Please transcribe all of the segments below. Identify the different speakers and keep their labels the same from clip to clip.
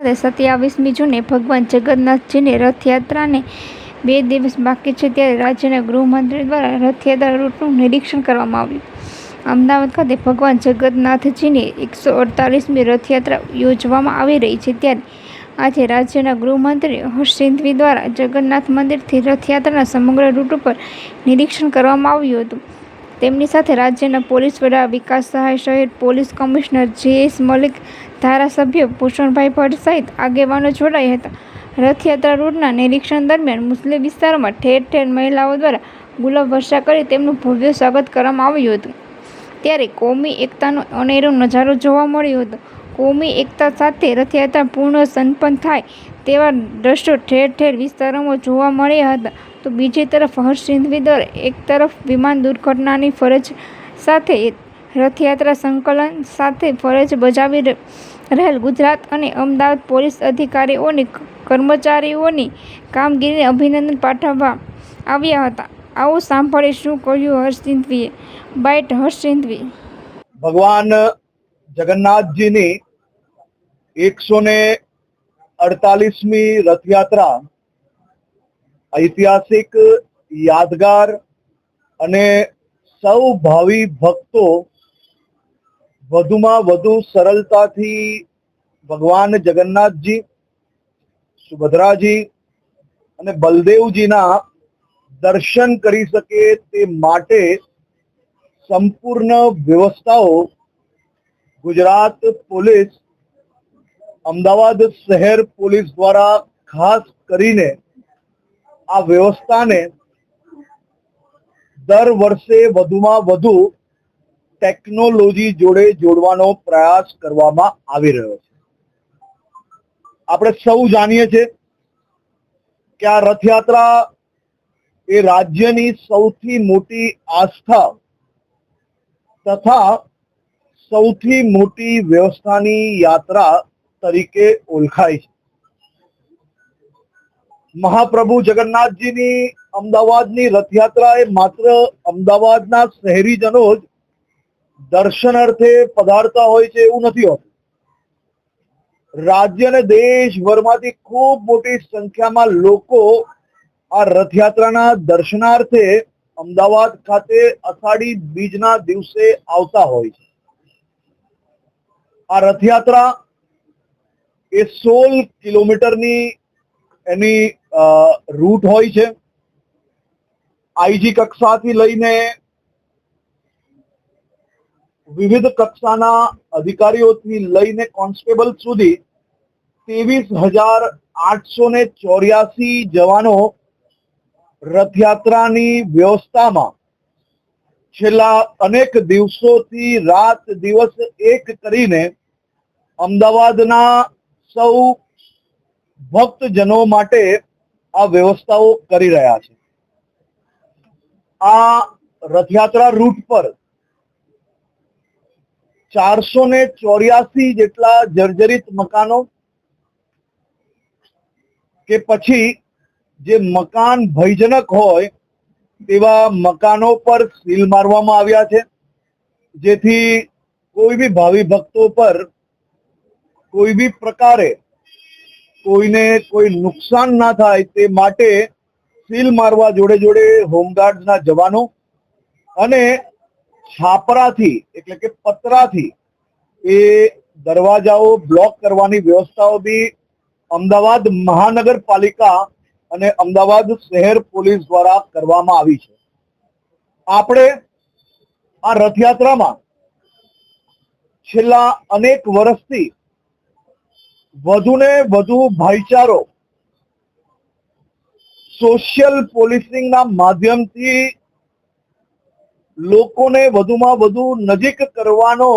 Speaker 1: સત્યાવીસમી જૂને ભગવાન જગન્નાથજીની રથયાત્રાને બે દિવસ બાકી છે ત્યારે રાજ્યના ગૃહમંત્રી દ્વારા રથયાત્રા રૂટનું નિરીક્ષણ કરવામાં આવ્યું. અમદાવાદ ખાતે ભગવાન જગન્નાથજીની એકસો અડતાલીસમી રથયાત્રા યોજવામાં આવી રહી છે ત્યારે આજે રાજ્યના ગૃહમંત્રી હર્ષ સંઘવી દ્વારા જગન્નાથ મંદિરથી રથયાત્રાના સમગ્ર રૂટ ઉપર નિરીક્ષણ કરવામાં આવ્યું હતું. તેમની સાથે રાજ્યના પોલીસ વડા વિકાસ સહાય શહેર police commissioner J S Malik ધારાસભ્ય ભૂષણભાઈ ભટ્ટ સહિત આગેવાનો જોડાયા હતા. રથયાત્રા રૂટના નિરીક્ષણ દરમિયાન મુસ્લિમ વિસ્તારોમાં ઠેર ઠેર મહિલાઓ દ્વારા ગુલાબ વર્ષા કરી તેમનું ભવ્ય સ્વાગત કરવામાં આવ્યું હતું. ત્યારે કોમી એકતાનો અનેરો નજારો જોવા મળ્યો હતો. કોમી એકતા સાથે રથયાત્રા પૂર્ણ સંપન્ન થાય તેવા દ્રશ્યો ઠેર ઠેર વિસ્તારોમાં જોવા મળ્યા હતા. તો બીજી તરફ હર્ષ સિંઘવી એક તરફ વિમાન દુર્ઘટનાની ફરજ સાથે રથયાત્રા સંકલન સાથે ફરજ બજાવી રહેલ ગુજરાત અને અમદાવાદ પોલીસ અધિકારીઓની કર્મચારીઓની કામગીરીને અભિનંદન પાઠવવા આવ્યા હતા. આવું સાંભળી શું કહ્યું હર્ષસિંઘવીએ બાઇટ હર્ષસિંઘવી
Speaker 2: ભગવાન જગન્નાથજીની એકસો ને અડતાલીસમી રથયાત્રા ઐતિહાસિક યાદગાર અને સૌ ભાવિ ભક્તો વધુમાં વધુ સરળતાથી ભગવાન જગન્નાથજી, સુભદ્રાજી અને બલદેવજીના દર્શન કરી શકે તે માટે સંપૂર્ણ વ્યવસ્થાઓ ગુજરાત પોલીસ, અમદાવાદ શહેર પોલીસ દ્વારા ખાસ કરીને આ વ્યવસ્થાને દર વર્ષે વધુમાં વધુ ટેકનોલોજી જોડે જોડવાનો પ્રયાસ કરવામાં આવી રહ્યો છે. આપણે સૌ જાણીએ છીએ કે આ રથયાત્રા એ રાજ્યની સૌથી મોટી આસ્થા તથા સૌથી મોટી વ્યવસ્થાની યાત્રા તરીકે ઓળખાય છે. મહાપ્રભુ જગન્નાથજીની અમદાવાદની રથયાત્રા એ માત્ર અમદાવાદના શહેરીજનો જ દર્શનાર્થે પધારતા હોય છે એવું નથી હોતું. રાજ્ય અને દેશભરમાંથી ખૂબ મોટી સંખ્યામાં લોકો આ રથયાત્રાના દર્શનાર્થે અમદાવાદ ખાતે અષાઢી બીજના દિવસે આવતા હોય છે. આ રથયાત્રા એ સોળ કિલોમીટરની એની રૂટ હોય છે. આઈજી કક્ષાથી લઈને વિવિધ કક્ષાના અધિકારીઓથી લઈને કોન્સ્ટેબલ સુધી ત્રેવીસ હજાર આઠસો ને ચોર્યાસી જવાનો રથયાત્રાની વ્યવસ્થામાં છેલ્લા અનેક દિવસોથી રાત દિવસ એક કરીને અમદાવાદના સૌ ભક્તજનો માટે આ વ્યવસ્થાઓ કરી રહ્યા છે. આ રથયાત્રા રૂટ પર ચારસો ને ચોર્યાસી જેટલા જર્જરિત મકાનો કે પછી જે મકાન ભયજનક હોય તેવા મકાનો પર સીલ મારવામાં આવ્યા છે. જેથી કોઈ બી ભાવિ ભક્તો પર કોઈ બી પ્રકારે કોઈને કોઈ નુકસાન ના થાય તે માટે સીલ મારવા જોડે જોડે હોમગાર્ડના જવાનો અને છાપરાથી, એટલે કે પતરાથી, એ દરવાજાઓ બ્લોક કરવાની વ્યવસ્થાઓ બી અમદાવાદ મહાનગરપાલિકા અને અમદાવાદ શહેર પોલીસ દ્વારા કરવામાં આવી છે. આપણે આ રથયાત્રામાં છેલ્લા અનેક વર્ષથી વધુને વધુ ભાઈચારો સોશિયલ પોલીસિંગના માધ્યમથી લોકોને વધુમાં વધુ નજીક કરવાનો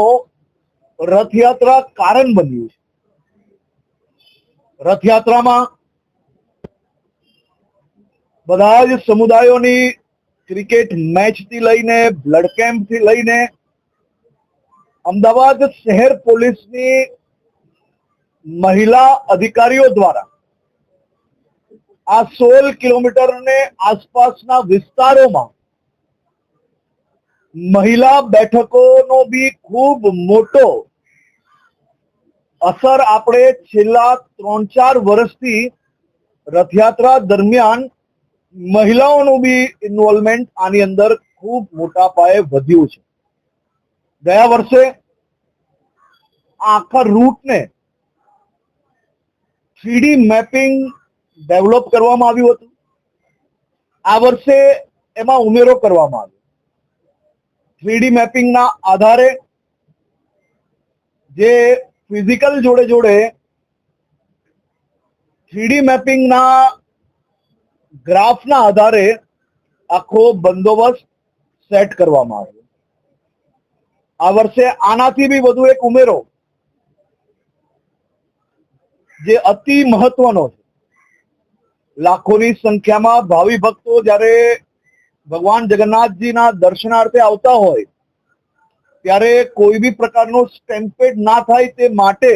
Speaker 2: રથયાત્રા કારણ બન્યું છે. રથયાત્રામાં બધા જ સમુદાયોની ક્રિકેટ મેચથી લઈને બ્લડ કેમ્પથી લઈને અમદાવાદ શહેર પોલીસની મહિલા અધિકારીઓ દ્વારા આ સોળ કિલોમીટરને આસપાસના વિસ્તારોમાં મહિલા બેઠકોનો બી ખૂબ મોટો અસર આપણે છેલ્લા ત્રણ ચાર વર્ષથી રથયાત્રા દરમિયાન મહિલાઓનું બી ઇન્વોલ્વમેન્ટ આની અંદર ખૂબ મોટા પાયે વધ્યું છે. ગયા વર્ષે આખા રૂટને થ્રીડી મેપિંગ ડેવલપ કરવામાં આવ્યું હતું. આ વર્ષે એમાં ઉમેરો કરવામાં આવ્યો. થ્રીડી મેપિંગના આધારે જે ફિઝિકલ જોડે જોડે થ્રીડી મેપિંગના ગ્રાફના આધારે આખો બંદોબસ્ત સેટ કરવામાં આવ્યો. આ વર્ષે આનાથી બી વધુ એક ઉમેરો જે અતિ મહત્વનો છે. લાખોની સંખ્યામાં ભાવિ ભક્તો જ્યારે ભગવાન જગન્નાથજીના દર્શનાર્થે આવતા હોય, ત્યારે કોઈ બી પ્રકારનો સ્ટેમ્પેડ ના થાય તે માટે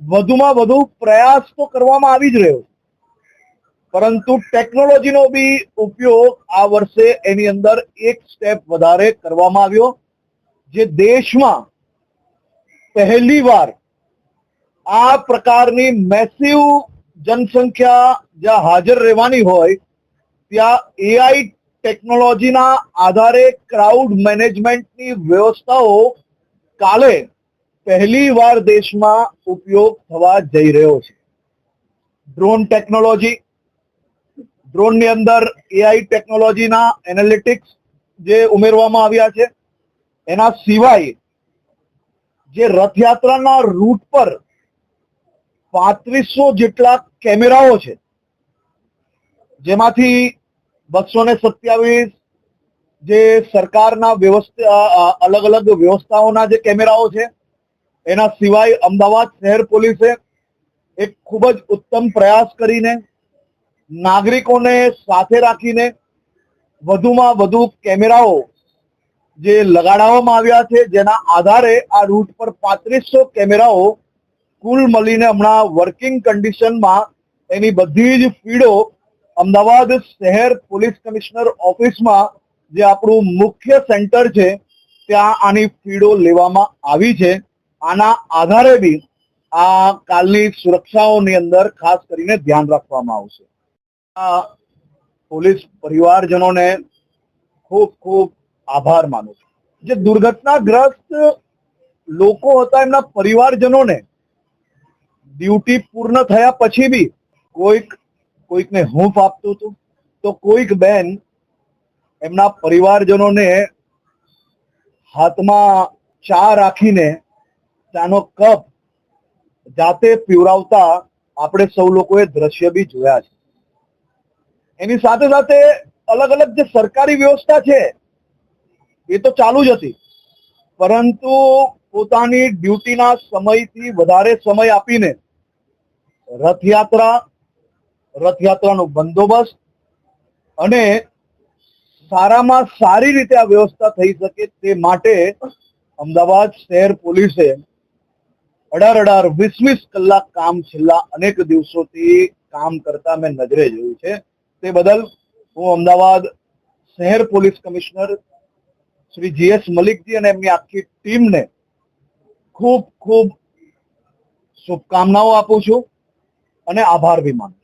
Speaker 2: વધુમાં વધુ પ્રયાસ તો કરવામાં આવી જ રહ્યો પરંતુ ટેકનોલોજીનો બી ઉપયોગ આ વર્ષે એની અંદર એક સ્ટેપ વધારે કરવામાં આવ્યો, જે દેશમાં પહેલી વાર આ પ્રકારની મેસિવ જનસંખ્યા જ્યાં હાજર રહેવાની હોય ત્યાં એઆઈ ટેકનોલોજીના આધારે ક્રાઉડ મેનેજમેન્ટની વ્યવસ્થાઓ કાલે પહેલી વાર દેશમાં ઉપયોગ થવા જઈ રહ્યો છે. ડ્રોન ટેકનોલોજી ડ્રોનની અંદર એઆઈ ટેકનોલોજીના એનાલિટિક્સ જે ઉમેરવામાં આવ્યા છે, એના સિવાય જે રથયાત્રાના રૂટ પર પાંત્રીસો જેટલા કેમેરાઓ છે જેમાંથી બસો ને સત્યાવીસ જે સરકારના વ્યવસ્થા અલગ અલગ વ્યવસ્થાઓના જે કેમેરાઓ છે, એના સિવાય અમદાવાદ શહેર પોલીસે એક ખૂબ જ ઉત્તમ પ્રયાસ કરીને નાગરિકોને સાથે રાખીને વધુમાં વધુ કેમેરાઓ જે લગાડવામાં આવ્યા છે, જેના આધારે આ રૂટ પર પાંત્રીસો કેમેરાઓ કુલ મળીને હમણાં વર્કિંગ કન્ડિશનમાં એની બધી જ ફીડો અમદાવાદ શહેર પોલીસ કમિશનર ઓફિસમાં જે આપણું મુખ્ય સેન્ટર છે, ત્યાં આની ફીડો લેવામાં આવી છે. આના આધારે બી આ કાલની સુરક્ષાઓની અંદર ખાસ કરીને ધ્યાન રાખવામાં આવશે. આ પોલીસ પરિવારજનોને ખૂબ ખૂબ આભાર માનું છું. જે દુર્ઘટનાગ્રસ્ત લોકો હતા, એમના પરિવારજનોને ડ્યુટી પૂર્ણ થયા પછી બી કોઈક કોઈકને હૂંફ આપતું હતું, તો કોઈક બેન એમના પરિવારજનોને હાથમાં ચા રાખીને ચાનો કપ જાતે પીવરાવતા આપણે સૌ લોકોએ દ્રશ્ય બી જોયા છે. એની સાથે સાથે અલગ અલગ જે સરકારી વ્યવસ્થા છે, એ તો ચાલુ જ હતી. પરંતુ પોતાની ડ્યુટીના સમયથી વધારે સમય આપીને રથયાત્રા રથયાત્રાનો બંદોબસ્ત અને સારામાં સારી રીતે આ વ્યવસ્થા થઈ શકે તે માટે અમદાવાદ શહેર પોલીસે અઢાર અઢાર વીસ વીસ કલાક કામ છેલ્લા અનેક દિવસોથી કામ કરતા મેં નજરે જોયું છે. તે બદલ હું અમદાવાદ શહેર police commissioner Shri GS Malikji અને એમની આખી ટીમને ખૂબ ખૂબ શુભકામનાઓ આપું છું અને આભાર બી માનું